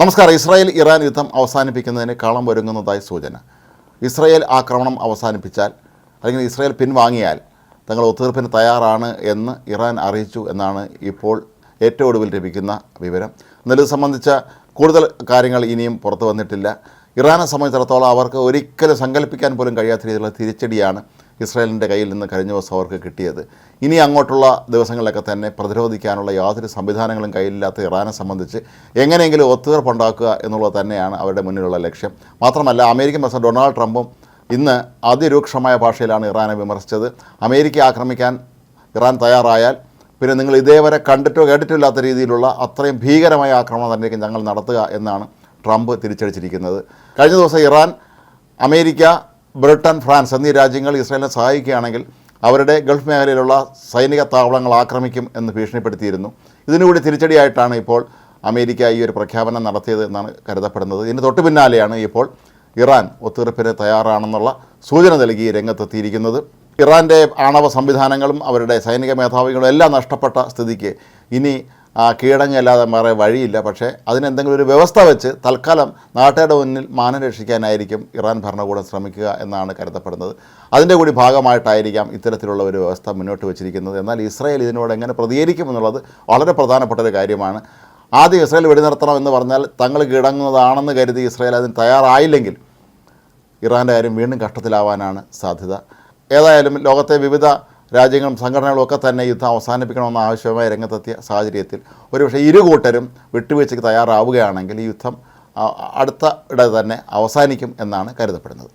നമസ്കാരം. Israel Iran യുദ്ധം അവസാനിപ്പിക്കുന്നതിന് കളം ഒരുങ്ങുന്നതായി സൂചന. ഇസ്രായേൽ ആക്രമണം അവസാനിപ്പിച്ചാൽ അല്ലെങ്കിൽ ഇസ്രായേൽ പിൻവാങ്ങിയാൽ തങ്ങൾ ഒത്തുതീർപ്പിന് തയ്യാറാണ് എന്ന് ഇറാൻ അറിയിച്ചു എന്നാണ് ഇപ്പോൾ ഏറ്റവും ഒടുവിൽ ലഭിക്കുന്ന വിവരം. എന്നാൽ ഇത് സംബന്ധിച്ച കൂടുതൽ കാര്യങ്ങൾ ഇനിയും പുറത്തു വന്നിട്ടില്ല. ഇറാനെ സംബന്ധിച്ചിടത്തോളം അവർക്ക് ഒരിക്കലും സങ്കല്പിക്കാൻ പോലും കഴിയാത്ത രീതിയിലുള്ള തിരിച്ചടിയാണ് ഇസ്രായേലിന്റെ കയ്യിൽ നിന്ന് കഴിഞ്ഞ ദിവസം അവർക്ക് കിട്ടിയത്. ഇനി അങ്ങോട്ടുള്ള ദിവസങ്ങളിലൊക്കെ തന്നെ പ്രതിരോധിക്കാനുള്ള യാതൊരു സംവിധാനങ്ങളും കയ്യിലില്ലാത്ത ഇറാനെ സംബന്ധിച്ച് എങ്ങനെയെങ്കിലും ഒത്തുതീർപ്പുണ്ടാക്കുക എന്നുള്ളത് തന്നെയാണ് അവരുടെ മുന്നിലുള്ള ലക്ഷ്യം. മാത്രമല്ല അമേരിക്കൻ പ്രസിഡന്റ് ഡൊണാൾഡ് ട്രംപും ഇന്ന് അതിരൂക്ഷമായ ഭാഷയിലാണ് ഇറാനെ വിമർശിച്ചത്. അമേരിക്ക ആക്രമിക്കാൻ ഇറാൻ തയ്യാറായാൽ പിന്നെ നിങ്ങൾ ഇതേവരെ കണ്ടിട്ടോ കേട്ടിട്ടോ ഇല്ലാത്ത രീതിയിലുള്ള അത്രയും ഭീകരമായ ആക്രമണം തന്നെയായിരിക്കും ഞങ്ങൾ നടത്തുക എന്നാണ് ട്രംപ് തിരിച്ചടിച്ചിരിക്കുന്നത്. കഴിഞ്ഞ ദിവസം ഇറാൻ അമേരിക്ക ബ്രിട്ടൻ ഫ്രാൻസ് എന്നീ രാജ്യങ്ങൾ ഇസ്രായേലിനെ സഹായിക്കുകയാണെങ്കിൽ അവരുടെ ഗൾഫ് മേഖലയിലുള്ള സൈനിക താവളങ്ങൾ ആക്രമിക്കും എന്ന് ഭീഷണിപ്പെടുത്തിയിരുന്നു. ഇതിനുകൂടി തിരിച്ചടിയായിട്ടാണ് ഇപ്പോൾ അമേരിക്ക ഈ ഒരു പ്രഖ്യാപനം നടത്തിയത് എന്നാണ് കരുതപ്പെടുന്നത്. ഇതിന് തൊട്ടു പിന്നാലെയാണ് ഇപ്പോൾ ഇറാൻ ഒത്തുതീർപ്പിന് തയ്യാറാണെന്നുള്ള സൂചന നൽകി രംഗത്തെത്തിയിരിക്കുന്നത്. ഇറാന്റെ ആണവ സംവിധാനങ്ങളും അവരുടെ സൈനിക മേധാവികളും എല്ലാം നഷ്ടപ്പെട്ട സ്ഥിതിക്ക് ഇനി ആ കീഴടങ്ങല്ലാതെ വേറെ വഴിയില്ല. പക്ഷേ അതിനെന്തെങ്കിലും ഒരു വ്യവസ്ഥ വെച്ച് തൽക്കാലം നാട്ടുകാരുടെ മുന്നിൽ മാനം രക്ഷിക്കാനായിരിക്കും ഇറാൻ ഭരണകൂടം ശ്രമിക്കുക എന്നാണ് കരുതപ്പെടുന്നത്. അതിന്റെ കൂടി ഭാഗമായിട്ടായിരിക്കാം ഇത്തരത്തിലുള്ള ഒരു വ്യവസ്ഥ മുന്നോട്ട് വെച്ചിരിക്കുന്നത്. എന്നാൽ ഇസ്രായേൽ ഇതിനോട് എങ്ങനെ പ്രതികരിക്കും എന്നുള്ളത് വളരെ പ്രധാനപ്പെട്ട ഒരു കാര്യമാണ്. ആദ്യം ഇസ്രായേൽ വെടിനിർത്തണം എന്ന് പറഞ്ഞാൽ തങ്ങൾ കിടങ്ങുന്നതാണെന്ന് കരുതി ഇസ്രായേൽ അതിന് തയ്യാറായില്ലെങ്കിൽ ഇറാന്റെ കാര്യം വീണ്ടും കഷ്ടത്തിലാവാനാണ് സാധ്യത. ഏതായാലും ലോകത്തെ വിവിധ രാജ്യങ്ങളും സംഘടനകളും ഒക്കെ തന്നെ യുദ്ധം അവസാനിപ്പിക്കണമെന്ന ആവശ്യവുമായി രംഗത്തെത്തിയ സാഹചര്യത്തിൽ ഒരുപക്ഷെ ഇരു കൂട്ടരും വിട്ടുവീഴ്ചയ്ക്ക് തയ്യാറാവുകയാണെങ്കിൽ ഈ യുദ്ധം അടുത്ത ഇട തന്നെ അവസാനിക്കും എന്നാണ് കരുതപ്പെടുന്നത്.